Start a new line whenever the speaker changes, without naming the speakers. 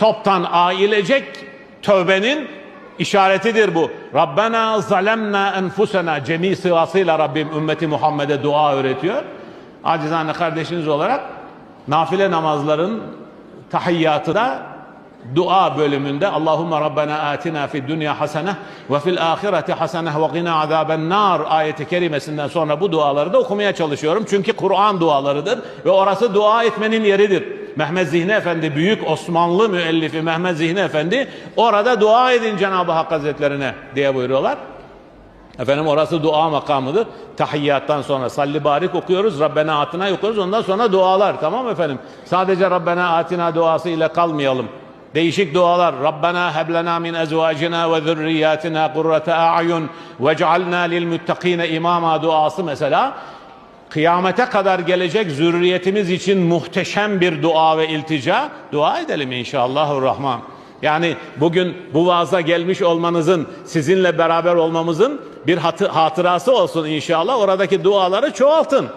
toptan ailecek tövbenin işaretidir bu. Rabbena zalemna enfusena cemi sırasıyla Rabbim ümmeti Muhammed'e dua öğretiyor. Acizane kardeşiniz olarak nafile namazların tahiyyatı da dua bölümünde Allahümme Rabbena atina fid dünya hasene ve fil ahireti hasene ve gina azaben nar ayeti kerimesinden sonra bu duaları da okumaya çalışıyorum. Çünkü Kur'an dualarıdır ve orası dua etmenin yeridir. Mehmet Zihni Efendi büyük Osmanlı müellifi Mehmet Zihni Efendi orada dua edin Cenab-ı Hak Hazretlerine diye buyuruyorlar. Efendim orası dua makamıdır. Tahiyyattan sonra salli barik okuyoruz. Rabbena atina okuyoruz. Ondan sonra dualar. Tamam efendim? Sadece Rabbena atina duası ile kalmayalım. Değişik dualar. Rabbena heblena min ezvacina ve zürriyatina kurrate a'yun vec'alna lil muttakine imama duası mesela. Kıyamete kadar gelecek zürriyetimiz için muhteşem bir dua ve iltica. Dua edelim inşallahurrahman. Yani bugün bu vaaza gelmiş olmanızın, sizinle beraber olmamızın bir hatı- hatırası olsun inşallah. Oradaki duaları çoğaltın.